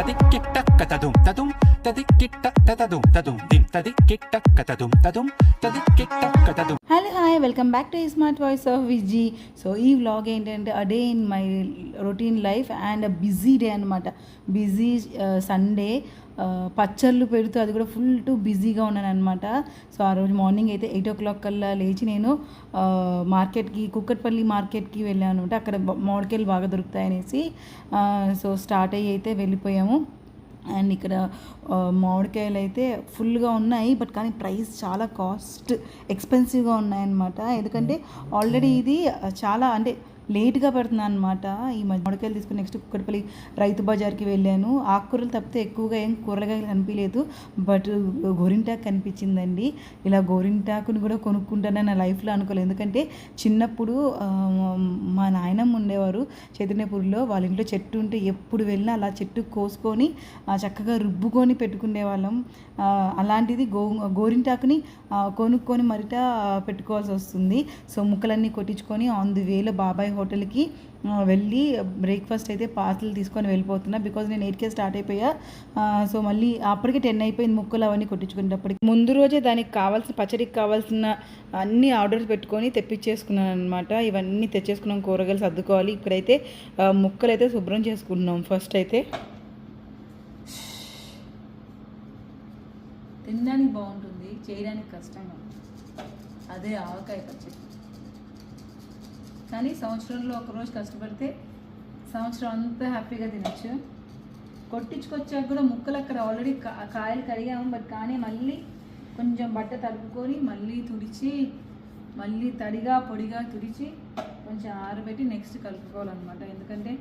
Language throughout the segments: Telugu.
tadikik tak katadum tadum తదుం దిం తదుం hello hi welcome back to smart voice of Viji so ఈ వ్లాగ్ ఏంటంటే a day in my routine life and busy day అనమాట బిజీ సండే పచ్చళ్ళు పెడుతూ అది కూడా ఫుల్ టు బిజీగా ఉన్నాను అనమాట సో ఆ రోజు మార్నింగ్ అయితే ఎయిట్ ఓ క్లాక్ కల్లా లేచి నేను uh, మార్కెట్కి కుక్కట్పల్లి మార్కెట్కి వెళ్ళాను. అనమాట అక్కడ బ- మామిడికాయలు బాగా దొరుకుతాయనేసి uh, సో స్టార్ట్ అయ్యి అయితే వెళ్ళిపోయాము. అండ్ ఇక్కడ మామిడికాయలు అయితే ఫుల్గా ఉన్నాయి బట్ కానీ ప్రైస్ చాలా కాస్ట్ ఎక్స్పెన్సివ్గా ఉన్నాయన్నమాట. ఎందుకంటే ఆల్రెడీ ఇది చాలా అంటే లేట్గా పెడుతున్నాను అనమాట ఈ మధ్య మామిడికాయలు తీసుకుని నెక్స్ట్ కుక్కడపల్లి రైతు బజార్కి వెళ్ళాను. ఆకుకూరలు తప్పితే ఎక్కువగా ఏం కూరగాయలు కనిపించలేదు. బట్ గోరింటాకు కనిపించిందండి. ఇలా గోరింటాకుని కూడా కొనుక్కుంటానని నా లైఫ్లో అనుకోలేదు. ఎందుకంటే చిన్నప్పుడు మా నాయనమ్మ ఉండేవారు చైతన్యపూర్లో. వాళ్ళ ఇంట్లో చెట్టు ఉంటే ఎప్పుడు వెళ్ళినా అలా చెట్టు కోసుకొని చక్కగా రుబ్బుకొని పెట్టుకునే వాళ్ళం అలాంటిది గో గోరింటాకుని కొనుక్కొని మరిట పెట్టుకోవాల్సి వస్తుంది. సో ముక్కలన్నీ కొట్టించుకొని ఆన్ ది వేలో బాబాయ్ హోటల్కి వెళ్ళి బ్రేక్ఫాస్ట్ అయితే పార్సల్ తీసుకొని వెళ్ళిపోతున్నా. బికాజ్ నేను ఎయిట్కే స్టార్ట్ అయిపోయా. సో మళ్ళీ అప్పటికే టెన్ అయిపోయింది ముక్కలు అవన్నీ కొట్టించుకునేటప్పటికి. ముందు రోజే దానికి కావాల్సిన పచ్చడికి కావాల్సిన అన్ని ఆర్డర్స్ పెట్టుకొని తెప్పించేసుకున్నాను అనమాట ఇవన్నీ తెచ్చేసుకున్నాం కూరగాయలు సర్దుకోవాలి. ఇప్పుడైతే ముక్కలు అయితే శుభ్రం చేసుకుంటున్నాం ఫస్ట్ అయితే. తినడానికి బాగుంటుంది చేయడానికి కష్టంగా అదే ఆవకాయ పచ్చడి. కానీ సంవత్సరంలో ఒకరోజు కష్టపడితే సంవత్సరం అంతా హ్యాపీగా తినచ్చు. కొట్టించుకొచ్చాక కూడా ముక్కలు అక్కడ ఆల్రెడీ కా- కాయలు కడిగాము బట్ కానీ మళ్ళీ కొంచెం బట్ట తడుపుకొని మళ్ళీ తుడిచి మళ్ళీ తడిగా పొడిగా తుడిచి కొంచెం ఆరబెట్టి నెక్స్ట్ కలుపుకోవాలన్నమాట. ఎందుకంటే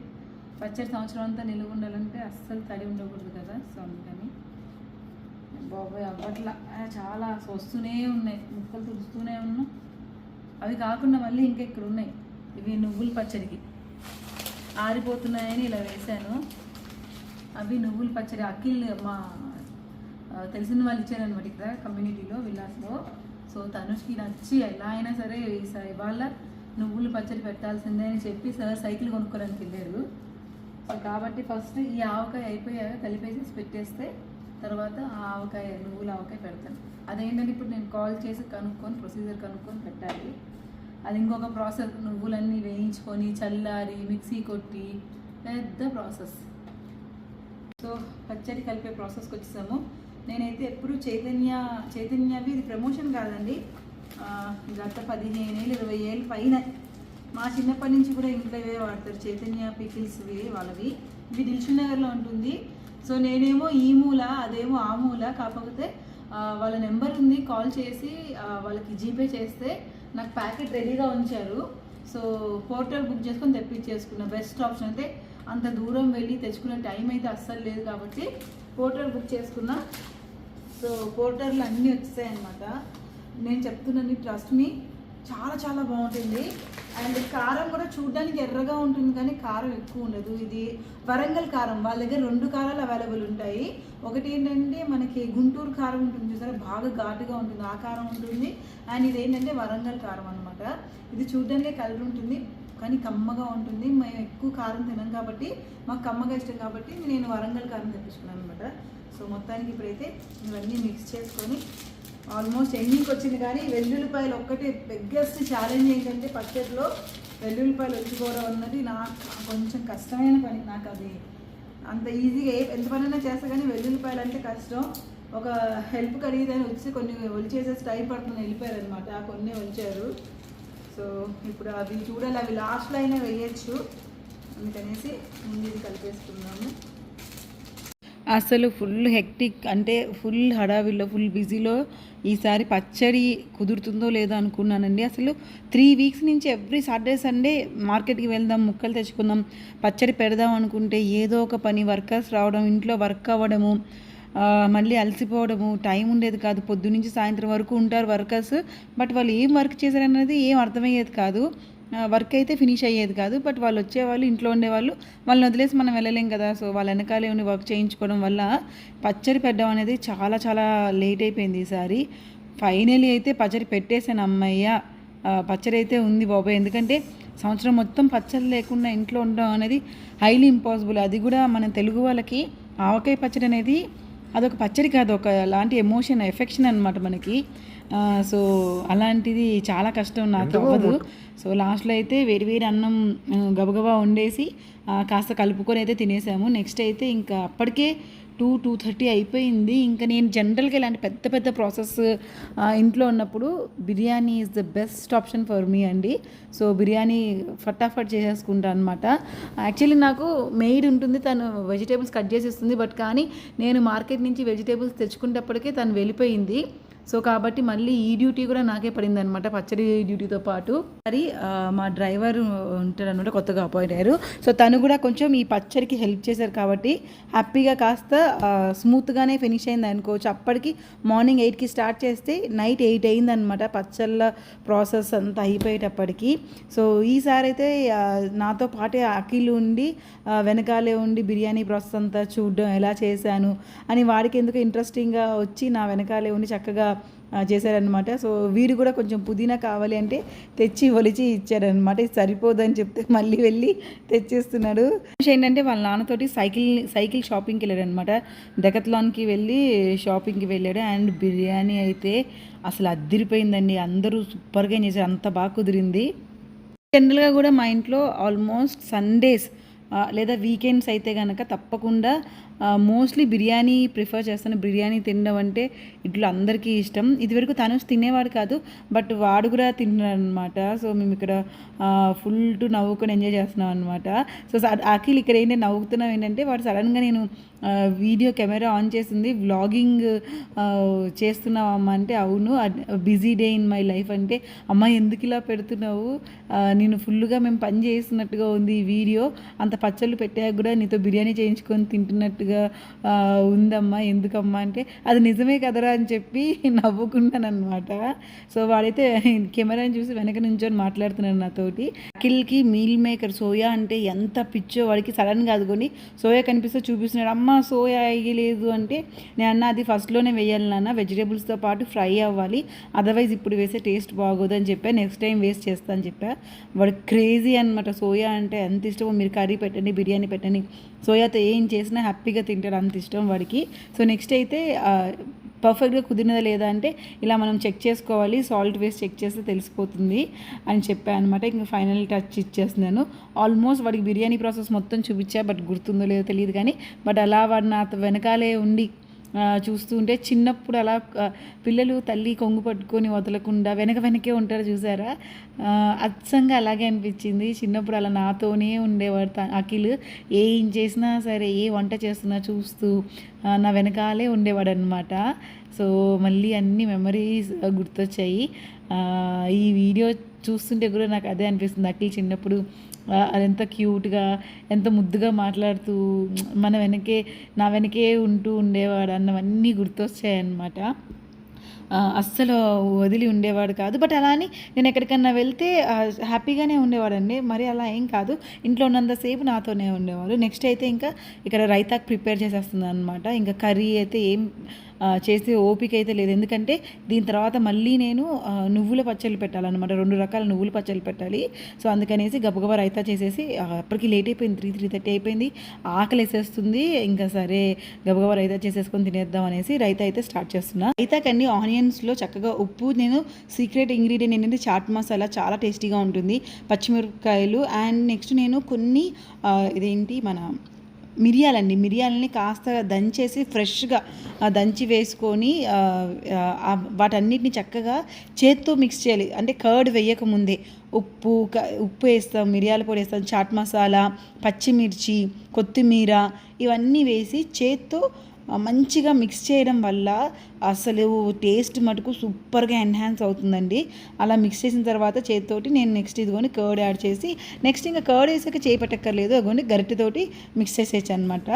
పచ్చడి సంవత్సరం అంతా నిలువ ఉండాలంటే అస్సలు తడి ఉండకూడదు కదా సో అందుకని బాబాయ్ అవ్వట్లా. చాలా వస్తూనే ఉన్నాయి. ముక్కలు తుడుస్తూనే ఉన్నాం. అవి కాకుండా మళ్ళీ ఇంకా ఇక్కడ ఉన్నాయి ఇవి నువ్వుల పచ్చడికి. ఆరిపోతున్నాయని ఇలా వేశాను. అవి నువ్వుల పచ్చడి అఖిల్ మా తెలిసిన వాళ్ళు ఇచ్చారనమాట ఇక్కడ కమ్యూనిటీలో విల్లాస్లో. సో తనుష్కి నచ్చి ఎలా అయినా సరే ఈసారి ఇవాళ నువ్వుల పచ్చడి పెట్టాల్సిందే అని చెప్పి సార్ సైకిల్ కొనుక్కోడానికి వెళ్ళారు. సో కాబట్టి ఫస్ట్ ఈ ఆవకాయ అయిపోయాక కలిపేసి పెట్టేస్తే తర్వాత ఆ ఆవకాయ నువ్వుల ఆవకాయ పెడతాను. అదేంటంటే ఇప్పుడు నేను కాల్ చేసి కనుక్కొని ప్రొసీజర్ కనుక్కొని పెట్టాలి. అది ఇంకొక ప్రాసెస్. నువ్వులన్నీ వేయించుకొని చల్లారి మిక్సీ కొట్టి పెద్ద ప్రాసెస్. సో పచ్చడి కలిపే ప్రాసెస్కి వచ్చేసాము. నేనైతే ఎప్పుడు చైతన్య చైతన్యవి ఇది ప్రమోషన్ కాదండి. గత పదిహేను ఏళ్ళు ఇరవై ఏళ్ళు పైన. మా చిన్నప్పటి నుంచి కూడా ఇంట్లో ఇవే వాడతారు. చైతన్య పికిల్స్వి వాళ్ళవి. ఇవి దిల్షుక్ నగర్లో ఉంటుంది. సో నేనేమో ఈ మూల అదేమో ఆ మూల. కాకపోతే వాళ్ళ నెంబర్ ఉంది. కాల్ చేసి వాళ్ళకి జీపే చేస్తే నాకు ప్యాకెట్ రెడీగా ఉంచారు. సో పోర్టల్ బుక్ చేసుకొని తెప్పించేసుకున్న బెస్ట్ ఆప్షన్ అంటే అంత దూరం వెళ్ళి తెచ్చుకునే టైం అయితే అస్సలు లేదు కాబట్టి పోర్టల్ బుక్ చేసుకున్నా. సో పోర్టర్లు అన్నీ వచ్చాయి అనమాట నేను చెప్తున్నాను ట్రస్ట్ మీ చాలా చాలా బాగుంటుంది. అండ్ కారం కూడా చూడడానికి ఎర్రగా ఉంటుంది కానీ కారం ఎక్కువ ఉండదు. ఇది వరంగల్ కారం. వాళ్ళ దగ్గర రెండు కారాలు అవైలబుల్ ఉంటాయి. ఒకటి ఏంటంటే మనకి గుంటూరు కారం ఉంటుంది చూసారా? బాగా ఘాటుగా ఉంటుంది. ఆ కారం ఉంటుంది. అండ్ ఇది ఏంటంటే వరంగల్ కారం అనమాట ఇది చూడడానికి కలర్ ఉంటుంది కానీ కమ్మగా ఉంటుంది. మేము ఎక్కువ కారం తినం కాబట్టి మాకు కమ్మగా ఇష్టం కాబట్టి నేను వరంగల్ కారం తెప్పించుకున్నాను అనమాట సో మొత్తానికి ఇప్పుడైతే ఇవన్నీ మిక్స్ చేసుకొని ఆల్మోస్ట్ ఎండింగ్కి వచ్చింది కానీ వెల్లుల్లిపాయలు ఒక్కటి బిగ్గెస్ట్ ఛాలెంజ్ ఏంటంటే పచ్చడిలో వెల్లుల్లిపాయలు వచ్చుకోవడం అన్నది నాకు కొంచెం కష్టమైన పని. నాకు అది అంత ఈజీగా ఏ ఎంత పనైనా చేస్తా కానీ వెల్లుల్లిపాయలు అంటే కష్టం. ఒక హెల్ప్ కడిగిదని వచ్చి కొన్ని ఒలిచేసేసి టైం పడుతుంది వెళ్ళిపోయారు అనమాట కొన్ని ఒలిచారు. సో ఇప్పుడు అవి చూడాలి. అవి లాస్ట్లో అయినా వేయచ్చు. అందుకనేసి ముందు ఇది కలిపేసుకుందాము. అసలు ఫుల్ హెక్టిక్ అంటే ఫుల్ హడావిల్లో ఫుల్ బిజీలో ఈసారి పచ్చడి కుదురుతుందో లేదో అనుకున్నానండి. అసలు త్రీ వీక్స్ నుంచి ఎవ్రీ సాటర్డే సండే మార్కెట్కి వెళ్దాం ముక్కలు తెచ్చుకుందాం పచ్చడి పెడదాం అనుకుంటే ఏదో ఒక పని వర్కర్స్ రావడం ఇంట్లో వర్క్ అవ్వడము మళ్ళీ అలసిపోవడము టైం ఉండేది కాదు. పొద్దు నుంచి సాయంత్రం వరకు ఉంటారు వర్కర్స్ బట్ వాళ్ళు ఏం వర్క్ చేశారన్నది ఏం అర్థమయ్యేది కాదు. వర్క్ అయితే ఫినిష్ అయ్యేది కాదు బట్ వాళ్ళు వచ్చేవాళ్ళు ఇంట్లో ఉండేవాళ్ళు. వాళ్ళని వదిలేసి మనం వెళ్ళలేం కదా సో వాళ్ళ వెనకాలే ఉండి వర్క్ చేయించుకోవడం వల్ల పచ్చడి పెట్టడం అనేది చాలా చాలా లేట్ అయిపోయింది ఈసారి ఫైనలీ అయితే పచ్చడి పెట్టేశాను అమ్మయ్య. పచ్చడి అయితే ఉంది బాబాయ్. ఎందుకంటే సంవత్సరం మొత్తం పచ్చడి లేకుండా ఇంట్లో ఉండడం అనేది హైలీ ఇంపాసిబుల్ అది కూడా మన తెలుగు వాళ్ళకి ఆవకాయ పచ్చడి అనేది అదొక పచ్చడి కాదు ఒక లాంటి ఎమోషన్ ఎఫెక్షన్ అనమాట మనకి. సో అలాంటిది చాలా కష్టం నాకు అవ్వదు. సో లాస్ట్లో అయితే వేడి వేడి అన్నం గబగబా వండేసి కాస్త కలుపుకొని అయితే తినేసాము. నెక్స్ట్ అయితే ఇంకా అప్పటికే టూ టూ థర్టీ అయిపోయింది. ఇంకా నేను జనరల్గా ఇలాంటి పెద్ద పెద్ద ప్రాసెస్ ఇంట్లో ఉన్నప్పుడు biryani is the best option for me అండి. సో బిర్యానీ ఫటాఫట్ చేసేసుకుంటా అనమాట యాక్చువల్లీ నాకు మెయిడ్ ఉంటుంది తను వెజిటేబుల్స్ కట్ చేసేస్తుంది బట్ కానీ నేను మార్కెట్ నుంచి వెజిటేబుల్స్ తెచ్చుకునేటప్పటికే తను వెళ్ళిపోయింది. సో కాబట్టి మళ్ళీ ఈ డ్యూటీ కూడా నాకే పడింది అనమాట పచ్చడి డ్యూటీతో పాటు. మరి మా డ్రైవర్ ఉంటాడు అనమాట కొత్తగా అపాయింట్ అయ్యారు. సో తను కూడా కొంచెం ఈ పచ్చడికి హెల్ప్ చేశారు కాబట్టి హ్యాపీగా కాస్త స్మూత్గానే ఫినిష్ అయింది అనుకోవచ్చు. అప్పటికి మార్నింగ్ ఎయిట్కి స్టార్ట్ చేస్తే నైట్ ఎయిట్ అయింది అనమాట పచ్చళ్ళ ప్రాసెస్ అంతా అయిపోయేటప్పటికి. సో ఈసారి అయితే నాతో పాటే అఖిల్ ఉండి వెనకాలే ఉండి బిర్యానీ ప్రాసెస్ అంతా చూడడం ఎలా చేశాను అని వాడికి ఎందుకు ఇంట్రెస్టింగ్గా వచ్చి నా వెనకాలే ఉండి చక్కగా చేశారనమాట సో వీరు కూడా కొంచెం పుదీనా కావాలి అంటే తెచ్చి ఒలిచి ఇచ్చారనమాట ఇది సరిపోదని చెప్తే మళ్ళీ వెళ్ళి తెచ్చేస్తున్నాడు. విషయం ఏంటంటే వాళ్ళ నాన్నతోటి సైకిల్ సైకిల్ షాపింగ్కి వెళ్ళాడనమాట డెకత్లాన్కి వెళ్ళి షాపింగ్కి వెళ్ళాడు. అండ్ బిర్యానీ అయితే అసలు అద్దిరిపోయిందండి. అందరూ సూపర్గా ఎంజాయ్ చేశారు? అంత బాగా కుదిరింది. జనరల్గా కూడా మా ఇంట్లో ఆల్మోస్ట్ సండేస్ లేదా వీకెండ్స్ అయితే కనుక తప్పకుండా మోస్ట్లీ బిర్యానీ ప్రిఫర్ చేస్తాను. బిర్యానీ తినడం అంటే ఇట్లా అందరికీ ఇష్టం. ఇదివరకు తను తినేవాడు కాదు బట్ వాడు కూడా తింటున్నాడు అనమాట సో మేము ఇక్కడ ఫుల్ టు నవ్వుకొని ఎంజాయ్ చేస్తున్నాం అనమాట సో అఖిల్ ఇక్కడ ఏంటంటే నవ్వుతున్నాం ఏంటంటే వాడు సడన్గా నేను వీడియో కెమెరా ఆన్ చేసింది వ్లాగింగ్ చేస్తున్నావమ్మా అంటే అవును. Busy day in my life అంటే అమ్మ ఎందుకు ఇలా పెడుతున్నావు? నేను ఫుల్గా మేము పని చేస్తున్నట్టుగా ఉంది ఈ వీడియో. అంత పచ్చళ్ళు పెట్టాక కూడా నీతో బిర్యానీ చేయించుకొని తింటున్నట్టుగా ఆ, ఉందమ్మా ఎందుకమ్మా? అంటే అది నిజమే కదరా అని చెప్పి నవ్వుకున్నాను అనమాట సో వాడైతే కెమెరాని చూసి వెనక నుంచొని మాట్లాడుతున్నాడు నాతోటి. అఖిల్కి మీల్ మేకర్ సోయా అంటే ఎంత పిచ్చో వాడికి సడన్గా అదుకొని సోయా కనిపిస్తే చూపిస్తున్నాడు. అమ్మ సోయా వేయలేదు అంటే నేను అన్న అది ఫస్ట్లోనే వేయాలి నాన్న వెజిటేబుల్స్తో పాటు ఫ్రై అవ్వాలి అదర్వైజ్ ఇప్పుడు వేసే టేస్ట్ బాగోదు అని చెప్పా. నెక్స్ట్ టైం వేస్ట్ చేస్తా అని చెప్పా. వాడు క్రేజీ అనమాట సోయా అంటే ఎంత ఇష్టమో మీరు కర్రీ పెట్టండి బిర్యానీ పెట్టండి సోయాతో ఏం చేసినా హ్యాపీగా తింటాడు అంత ఇష్టం వాడికి. సో నెక్స్ట్ అయితే పర్ఫెక్ట్గా కుదిరినదా లేదా అంటే ఇలా మనం చెక్ చేసుకోవాలి సాల్ట్ వేస్ట్ చెక్ చేస్తే తెలిసిపోతుంది అని చెప్పాను అనమాట ఇంకా ఫైనల్ టచ్ ఇచ్చేస్తున్నాను. ఆల్మోస్ట్ వాడికి బిర్యానీ ప్రాసెస్ మొత్తం చూపించా బట్ గుర్తుందో లేదో తెలియదు కానీ బట్ అలా వాడు నా వెనకాలే ఉండి చూస్తూ ఉంటే చిన్నప్పుడు అలా పిల్లలు తల్లి కొంగు పట్టుకొని వదలకుండా వెనక వెనకే ఉంటారు చూసారా? అచ్చంగా అలాగే అనిపించింది. చిన్నప్పుడు అలా నాతోనే ఉండేవాడు అఖిల్. ఏం చేసినా సరే ఏ వంట చేస్తున్నా చూస్తూ నా వెనకాలే ఉండేవాడు అనమాట సో మళ్ళీ అన్ని మెమరీస్ గుర్తొచ్చాయి. ఈ వీడియో చూస్తుంటే కూడా నాకు అదే అనిపిస్తుంది. అఖిల్ చిన్నప్పుడు అదెంత క్యూట్గా ఎంత ముద్దుగా మాట్లాడుతూ మన వెనకే నా వెనకే ఉంటూ ఉండేవాడు అన్నవన్నీ గుర్తొచ్చాయన్నమాట. అస్సలు వదిలి ఉండేవాడు కాదు. బట్ అలా అని నేను ఎక్కడికన్నా వెళ్తే హ్యాపీగానే ఉండేవాడండి. మరి అలా ఏం కాదు. ఇంట్లో ఉన్నంతసేపు నాతోనే ఉండేవాడు. నెక్స్ట్ అయితే ఇంకా ఇక్కడ రైతాక్ ప్రిపేర్ చేసేస్తుంది అనమాట ఇంకా కర్రీ అయితే ఏం చేసే ఓపిక అయితే లేదు. ఎందుకంటే దీని తర్వాత మళ్ళీ నేను నువ్వుల పచ్చళ్ళు పెట్టాలన్నమాట. రెండు రకాల నువ్వుల పచ్చళ్ళు పెట్టాలి. సో అందుకనేసి గబగబా రైతా చేసేసి అప్పటికి లేట్ అయిపోయింది. త్రీ త్రీ థర్టీ అయిపోయింది. ఆకలి వేసేస్తుంది. ఇంకా సరే గబగబా రైతా చేసేసుకొని తినేద్దాం అనేసి రైతా అయితే స్టార్ట్ చేస్తున్నా. రైతాకండి ఆనియన్స్లో చక్కగా ఉప్పు నేను సీక్రెట్ ఇంగ్రీడియంట్ ఏంటంటే చాట్ మసాలా చాలా టేస్టీగా ఉంటుంది. పచ్చిమిరపకాయలు అండ్ నెక్స్ట్ నేను కొన్ని ఇదేంటి మన మిరియాలండి. మిరియాలని కాస్త దంచేసి ఫ్రెష్గా దంచి వేసుకొని వాటన్నిటిని చక్కగా చేత్తో మిక్స్ చేయాలి. అంటే కర్డ్ వేయకముందే ఉప్పు క- ఉప్పు వేస్తాం మిరియాల పొడి వేస్తాం చాట్ మసాలా పచ్చిమిర్చి కొత్తిమీర ఇవన్నీ వేసి చేత్తో మంచిగా మిక్స్ చేయడం వల్ల అసలు టేస్ట్ మటుకు సూపర్గా ఎన్హాన్స్ అవుతుందండి. అలా మిక్స్ చేసిన తర్వాత చేతితోటి నేను నెక్స్ట్ ఇదిగోని కర్డ్ యాడ్ చేసి నెక్స్ట్ ఇంకా కర్డ్ వేసాక చేయి పెట్టక్కర్లేదు. అదిగోని గరిటెతోటి మిక్స్ చేసేయచ్చు అనమాట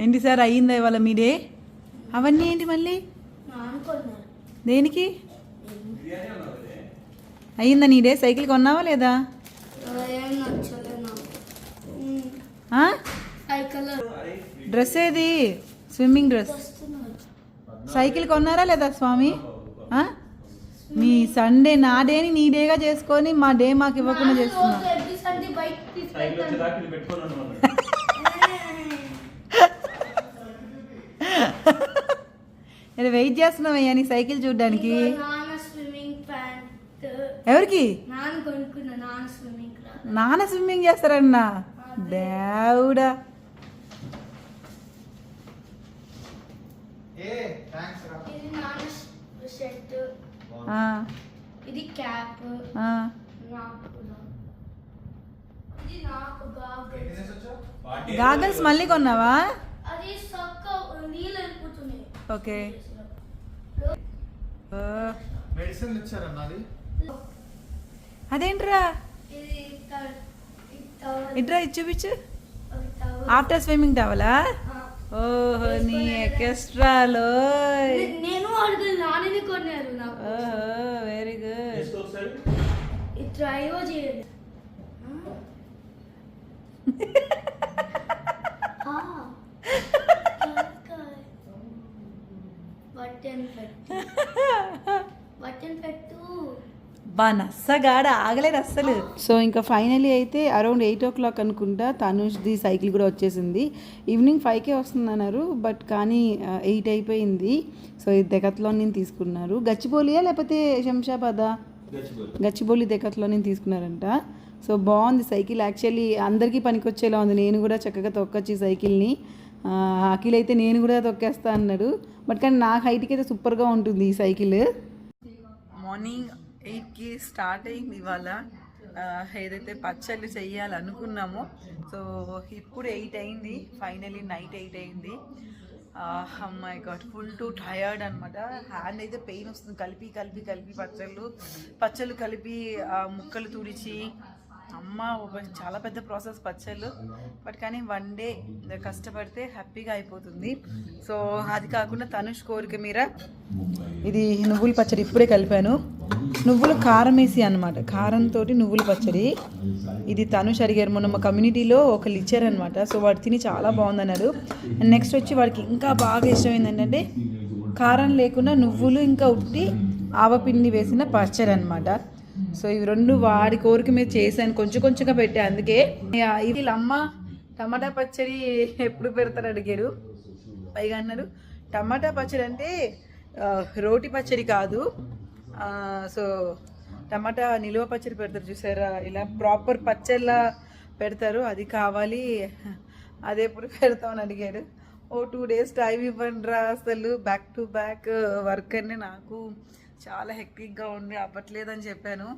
ఏంటి సార్ అయ్యిందా ఇవాళ మీదే అవన్నీ ఏంటి మళ్ళీ? దేనికి? అయ్యిందా నీడే సైకిల్ కొన్నావా లేదా? డ్రెస్ ఏది? Swimming dress. సైకిల్ కొన్నారా లేదా స్వామి? మీ సండే నా డేని నీ డేగా చేసుకొని మా డే మాకు ఇవ్వకుండా చేస్తున్నా. నేను వెయిట్ చేస్తున్నావయ్యా నీ సైకిల్ చూడడానికి? ఎవరికి? నాన్న స్విమ్మింగ్ చేస్తారన్నా. దేవుడా. ఇది నాన్న షర్ట్ ఆ, ఇది క్యాప్. గాగల్స్. మళ్ళీ కొన్నావా? అది సక్క నీళ్ళు వెళ్ళిపోతున్నాయి. ఓకే. మెడిసిన్ ఇచ్చారన్నది అదేంట్రా. ఇట్రా ఇది చూపించు. ఆఫ్టర్ స్విమ్మింగ్ టవలా ఆ. ఓహో నీ ఎక్స్ట్రాలో? నేను నాన్నని కొన్నారు నాకు. ఓహో వెరీ గుడ్ ట్రైవో చేయండి ఆ. బటన్ పెట్టు. బటన్ పెట్టు. బా నස්සగాడ ఆగలేదు అస్సలు. సో ఇంకా ఫైనలీ అయితే అరౌండ్ ఎయిట్ ఓ క్లాక్ అనుకుంటా తనుష్ది సైకిల్ కూడా వచ్చేసింది. ఈవినింగ్ ఫైవ్కే వస్తుంది అన్నారు బట్ కానీ ఎయిట్ అయిపోయింది. సో ఇది దెకత్లో నేను తీసుకున్నారు. గచ్చిబౌలియా లేకపోతే శంషాబాదా? గచ్చిబౌలి. దెకత్లో నేను తీసుకున్నారంట. సో బాగుంది సైకిల్. యాక్చువల్లీ అందరికీ పనికొచ్చేలా ఉంది. నేను కూడా చక్కగా తొక్కొచ్చి సైకిల్ని. అఖిల్ అయితే నేను కూడా తొక్కేస్తా అన్నాడు. బట్ కానీ నా హైట్కి అయితే సూపర్గా ఉంటుంది ఈ సైకిల్. మార్నింగ్ ఎయిట్కి స్టార్ట్ అయింది ఇవాళ ఏదైతే పచ్చళ్ళు చేయాలనుకున్నామో సో ఇప్పుడు ఎయిట్ అయింది ఫైనలీ నైట్ ఎయిట్ అయింది. అమ్మాయి గాట్ ఫుల్ టు టయర్డ్ అనమాట హ్యాండ్ అయితే పెయిన్ వస్తుంది. కలిపి కలిపి కలిపి పచ్చళ్ళు పచ్చళ్ళు కలిపి ముక్కలు తుడిచి అమ్మ చాలా పెద్ద ప్రాసెస్ పచ్చళ్ళు. బట్ కానీ వన్ డే కష్టపడితే హ్యాపీగా అయిపోతుంది. సో అది కాకుండా తనుష్ కోరిక మీర ఇది నువ్వుల పచ్చడి ఇప్పుడే కలిపాను. నువ్వులు కారం వేసి అనమాట కారంతో నువ్వుల పచ్చడి. ఇది తనుష్ అడిగారు. మొన్న మా కమ్యూనిటీలో ఒకళ్ళు ఇచ్చారనమాట సో వాడు తిని చాలా బాగుందన్నారు. అండ్ నెక్స్ట్ వచ్చి వాడికి ఇంకా బాగా ఇష్టమైంది ఏంటంటే కారం లేకుండా నువ్వులు ఇంకా ఉట్టి ఆవపిండి వేసిన పచ్చడి అనమాట సో ఇవి రెండు వాడి కోరిక మీద చేశాను. కొంచెం కొంచెంగా పెట్టా. అందుకే ఇది అమ్మ టమాటా పచ్చడి ఎప్పుడు పెడతారు అడిగారు. పైగా అన్నారు టమాటా పచ్చడి అంటే రోటి పచ్చడి కాదు. సో టమాటా నిలువ పచ్చడి పెడతారు చూసారా? ఇలా ప్రాపర్ పచ్చడిలా పెడతారు. అది కావాలి. అది ఎప్పుడు పెడతామని అడిగాడు ఓ టూ డేస్ టైం ఇవ్వండి రా అసలు. బ్యాక్ టు బ్యాక్ వర్క్ అని నాకు చాలా హెక్టిక్గా ఉండి అవ్వట్లేదని చెప్పాను.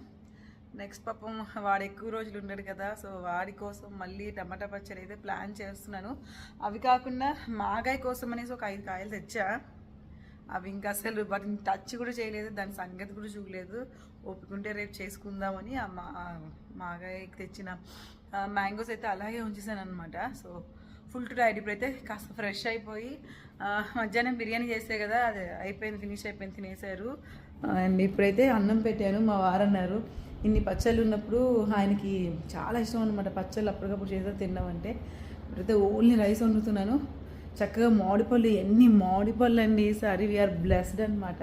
నెక్స్ట్ పాపం వాడు ఎక్కువ రోజులు ఉన్నాడు కదా సో వాడి కోసం మళ్ళీ టమాటా పచ్చడి అయితే ప్లాన్ చేస్తున్నాను. అవి కాకుండా మాగాయ కోసం అనేసి ఒక ఐదు కాయలు తెచ్చా. అవి ఇంకా అసలు వాటిని టచ్ కూడా చేయలేదు దాని సంగతి కూడా చూడలేదు. ఒప్పుకుంటే రేపు చేసుకుందామని ఆ మా మాగాయకి తెచ్చిన మ్యాంగోస్ అయితే అలాగే ఉంచేసాను అనమాట సో ఫుల్ టు డైట్ ఇప్పుడైతే కాస్త ఫ్రెష్ అయిపోయి మధ్యాహ్నం బిర్యానీ చేస్తే కదా అది అయిపోయింది ఫినిష్ అయిపోయింది తినేశారు. అండ్ ఇప్పుడైతే అన్నం పెట్టాను మా వారన్నారు. ఇన్ని పచ్చళ్ళు ఉన్నప్పుడు ఆయనకి చాలా ఇష్టం అనమాట పచ్చళ్ళు అప్పటికప్పుడు చేస్తే తిన్నామంటే ఇప్పుడైతే ఓన్లీ రైస్ వండుతున్నాను. చక్కగా మామిడిపళ్ళు ఎన్ని మామిడిపళ్ళు అండి ఈసారి వీఆర్ బ్లెస్డ్ అనమాట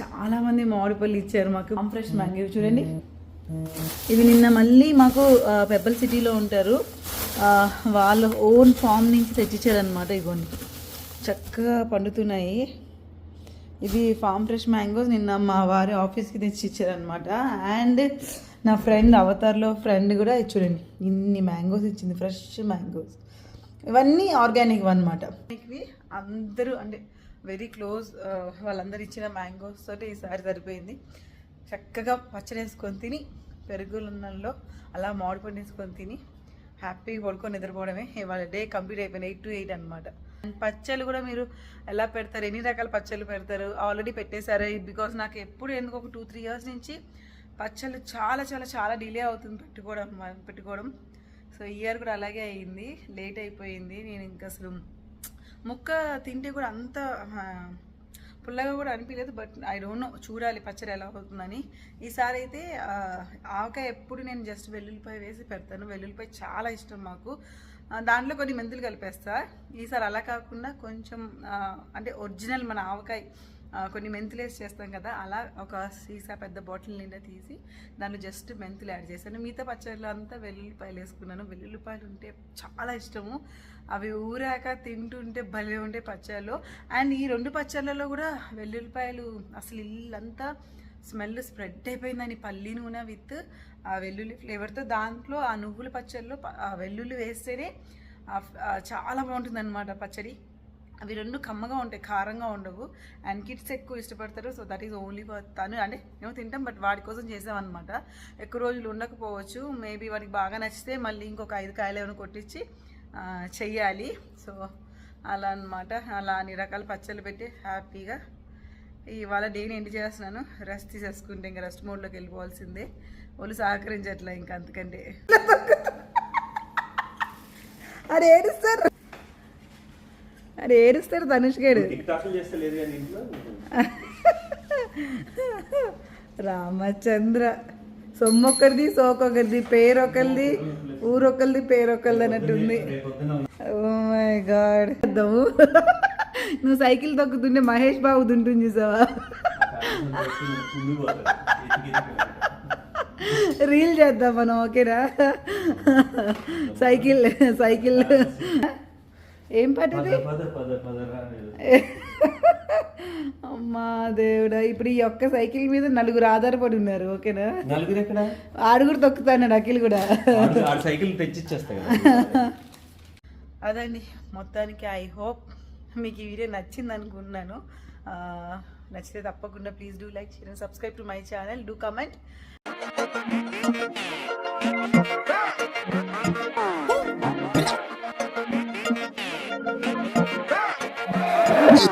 చాలామంది మామిడిపళ్ళు ఇచ్చారు మాకు. ఫ్రెష్ మ్యాంగో చూడండి. ఇవి నిన్న మళ్ళీ మాకు పెబ్బల్ సిటీలో ఉంటారు. వాళ్ళ ఓన్ ఫామ్ నుంచి తెచ్చిచ్చారనమాట ఇవన్నీ చక్కగా పండుతున్నాయి. ఇది ఫామ్ ఫ్రెష్ మ్యాంగోస్ నిన్న మా వారి ఆఫీస్కి తెచ్చి ఇచ్చారనమాట అండ్ నా ఫ్రెండ్ అవతార్లో ఫ్రెండ్ కూడా చూడండి. ఇన్ని మ్యాంగోస్ ఇచ్చింది. Fresh mangoes. ఇవన్నీ ఆర్గానిక్ అనమాట ఇవి అందరూ అంటే వెరీ క్లోజ్ వాళ్ళందరూ ఇచ్చిన మ్యాంగోస్ తోటి ఈసారి సరిపోయింది. చక్కగా పచ్చడి వేసుకొని తిని పెరుగులున్నంలో అలా మామిడి పండు వేసుకొని తిని హ్యాపీగా పడుకొని నిద్రపోవడమే. వాళ్ళ డే కంప్లీట్ అయిపోయింది. ఎయిట్ టు ఎయిట్ అనమాట పచ్చళ్ళు కూడా మీరు ఎలా పెడతారు? ఎన్ని రకాల పచ్చళ్ళు పెడతారు? ఆల్రెడీ పెట్టేశారు. బికాస్ నాకు ఎప్పుడు ఎందుకు ఒక టూ త్రీ ఇయర్స్ నుంచి పచ్చళ్ళు చాలా చాలా చాలా డిలే అవుతుంది పెట్టుకోవడం పెట్టుకోవడం. సో ఇయర్ కూడా అలాగే అయింది. లేట్ అయిపోయింది. నేను ఇంకా అసలు ముక్క తింటే కూడా అంత పుల్లగా కూడా అనిపించలేదు బట్ ఐ డోంట్ నో చూడాలి పచ్చడి ఎలా అవుతుందని. ఈసారి అయితే ఆవకాయ ఎప్పుడు నేను జస్ట్ వెల్లుల్లిపాయ వేసి పెడతాను. వెల్లుల్లిపాయ చాలా ఇష్టం మాకు. దాంట్లో కొన్ని మెంతులు కలిపేస్తా. ఈసారి అలా కాకుండా కొంచెం అంటే ఒరిజినల్ మన ఆవకాయ కొన్ని మెంతులు వేసి చేస్తాం కదా అలా ఒక సీసా పెద్ద బాటిల్ నిండా తీసి దాన్ని జస్ట్ మెంతులు యాడ్ చేశాను. మిగతా పచ్చళ్ళు అంతా వెల్లుల్లిపాయలు వేసుకున్నాను. వెల్లుల్లిపాయలు ఉంటే చాలా ఇష్టము. అవి ఊరాక తింటుంటే భలే ఉంటే పచ్చళ్ళు. అండ్ ఈ రెండు పచ్చళ్ళలో కూడా వెల్లుల్లిపాయలు అసలు ఇల్లంతా స్మెల్ స్ప్రెడ్ అయిపోయిందని పల్లి నూనె విత్ ఆ వెల్లుల్లి ఫ్లేవర్తో దాంట్లో ఆ నువ్వుల పచ్చళ్ళు వెల్లుల్లి వేస్తేనే చాలా బాగుంటుంది అనమాట పచ్చడి. అవి రెండు కమ్మగా ఉంటాయి కారంగా ఉండవు. అండ్ కిడ్స్ ఎక్కువ ఇష్టపడతారు so that is only for తను. అంటే మేము తింటాం బట్ వాడి కోసం చేసామన్నమాట. ఎక్కువ రోజులు ఉండకపోవచ్చు మేబీ వాడికి బాగా నచ్చితే మళ్ళీ ఇంకొక ఐదు కాయలు ఏమైనా కొట్టించి చెయ్యాలి. సో అలా అన్నమాట. అలా అన్ని రకాల పచ్చళ్ళు పెట్టి హ్యాపీగా ఇవాళ డేని ఎండి చేస్తున్నాను? రెస్ట్ తీసేసుకుంటే ఇంకా రెస్ట్ మోడ్లోకి వెళ్ళిపోవాల్సిందే. వాళ్ళు సహకరించట్లే ఇంకా అంతకంటే అరే సార్ అరే ఏడుస్తారు ధనుష్ గారు. రామచంద్ర సొమ్మొక్కరిది సోకొకరిది పేరు ఒకరిది ఊరొకరిది పేరు ఒకరిది అన్నట్టుంది ఓ మై గాడ్ నువ్వు సైకిల్ తొక్కుతుంటే మహేష్ బాబు దుంటుంది చూసావా? రీల్ చేద్దాం మనం ఓకేనా? Cycle cycle. ఏం పాట ఇది అమ్మా దేవుడా ఇప్పుడు ఈ ఒక్క సైకిల్ మీద నలుగురు ఆధారపడి ఉన్నారు ఓకేనా? నలుగురు ఎక్కడ? ఆరుగురు తొక్కుతాడు అఖిల్ కూడా. సైకిల్ తెచ్చిచ్చేస్తా కదా. అదండి మొత్తానికి ఐ హోప్ మీకు ఈ వీడియో నచ్చింది అనుకుంటున్నాను ఆ, నచ్చితే తప్పకుండా please do like share subscribe to my channel. Do comment. it